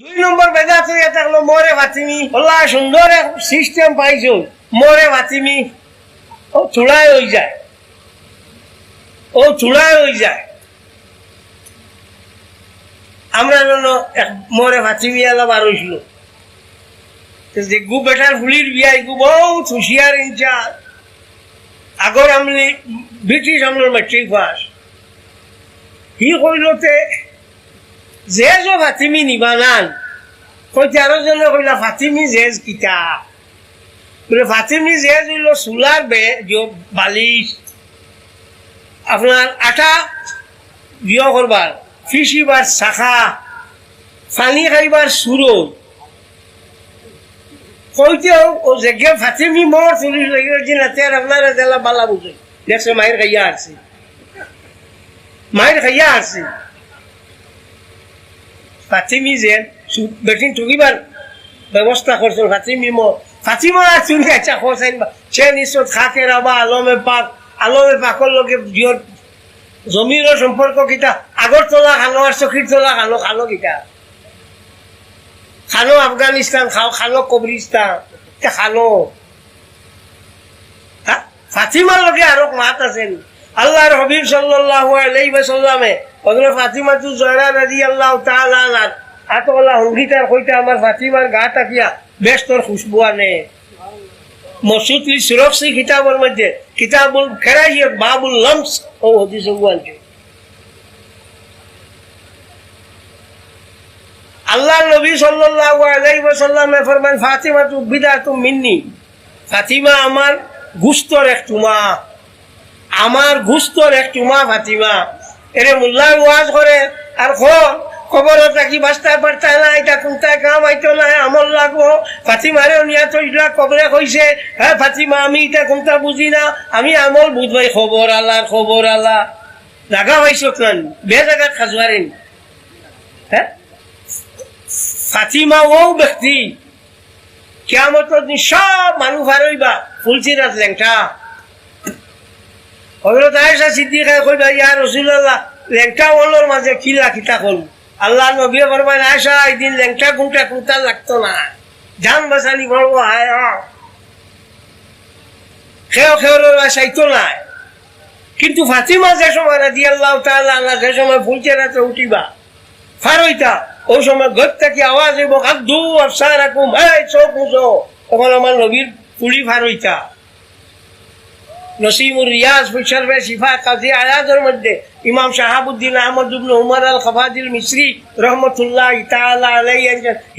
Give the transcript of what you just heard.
দুই নম্বর বেদা তুই থাকল মরে ভাতিমি ওলা সুন্দর সিস্টেম পাইছো, মরে ভাতিমি ও চূড়ায় হয়ে যায়। ও চূড়ায় হয়ে যায়। আমরা যেন মরে ভাতিমি এলা বার হয়েছিল যে গু বেটার ফুলির বিয়াই গু বহুত হুঁশিয়ার ইনচার্জ আগর আমলি, ব্রিটিশ আমলের মেট্রিক পাস সি কইলতে যে যে ফাতিমি নিবা নান কইতে আরও জনে কইলা ফাতিমি জেজ কিতা? বলে ফাতিমি জেজ হইল চুলার বে বালিশ। আপনার আটা বিয় করবার ফিসিবার শাখা পানি খাইবার সুরো কইতে ও জেগে ফাতিমি মোর চুলি লেগে যে না তের আপনারা দেলা বালা বুঝে দেখছে মায়ের খাইয়া আসছে মায়ের খাইয়া আসছে ফাতিমি যে বেটিন টুকিবার ব্যবস্থা করছ ফাতিমি মো ফাতিমা চুলি আচ্ছা খোঁজেন সে নিশ্চয় খাকে রাবা আলমে পাক, আলমে পাকর লগে বিয়র জমির সম্পর্ক কিতা আগরতলা খানো আর চকির তলা খানো খানো কিতা খানো আফগানিস্তান, খাও, খানো কবরিস্তান খানো? ফাতিমার লগে আরও মাত আছেন আল্লাহর হবিব ওয়াসাল্লামে ওগুলো ফাতিমা তু জয়রা রাদিয়াল্লাহু তাআলা আনহার আতওয়ালা হুঙ্গিতার কইতে আমার ফাতিমার গা তাকিয়া বেশ তোর খুশবু আনে। সুরক্ষি মধ্যে বাবুল লমস ও আল্লাহ নবী ফরমান ফাতিমা তু মিন্নি। ফাতিমা আমার গুস্তর এক টুমা আমার গুস্তর এক টুমা ফাতিমা। এরে মোল্লা ওয়াজ করে, আর খো খবর থাকি বাস্তা পারতা না এটা কোনটা কাম আইতো না আমল লাগবো। ফাতিমারে নিয়া তো ইলা কবরে কইছে হ্যাঁ ফাতিমা, আমি এটা কোনটা বুঝি না, আমি আমল বুঝবাই খবর আল্লাহ খবর আলা। জাগা পাইছো কেন বে জায়গাত খাজুয়ারেন। হ্যাঁ? ফাতিমা ও ব্যক্তি। কেমতর দিন সব মানুষ হারইবা ফুলচিরাত লেংটা হজরত আয়েশা সিদ্দিকা কইবা ইয়া রাসূলুল্লাহ লেংটা ওলর মাঝে কিলা কিতা কল আল্লাহ নবী ফরমান আয়েশা একদিন লেংটা গুংটা কুতা লাগতো না। জান বাসানি বলব হায় খেও খেও চাইতো না। কিন্তু ফাতিমা যে সময় রাজি আল্লাহ তাআলা যে সময় ফুলচেরাতে উঠিবা, ফারইতা ওই সময় ঘর থেকে আওয়াজ হইব কাদ্দু আফসার রাখুম এই চোখ মুছো। তখন আমার নবীর পুরি ফারইতা। নসিমুর রিয়াজ ফিশারবে শিফা কাজী আয়াজের মধ্যে ইমাম শাহাবুদ্দিন আহমদ ইবনে উমর আল খাফাজিল মিশ্রি রহমতুল্লাহ তাআলা আলাইহি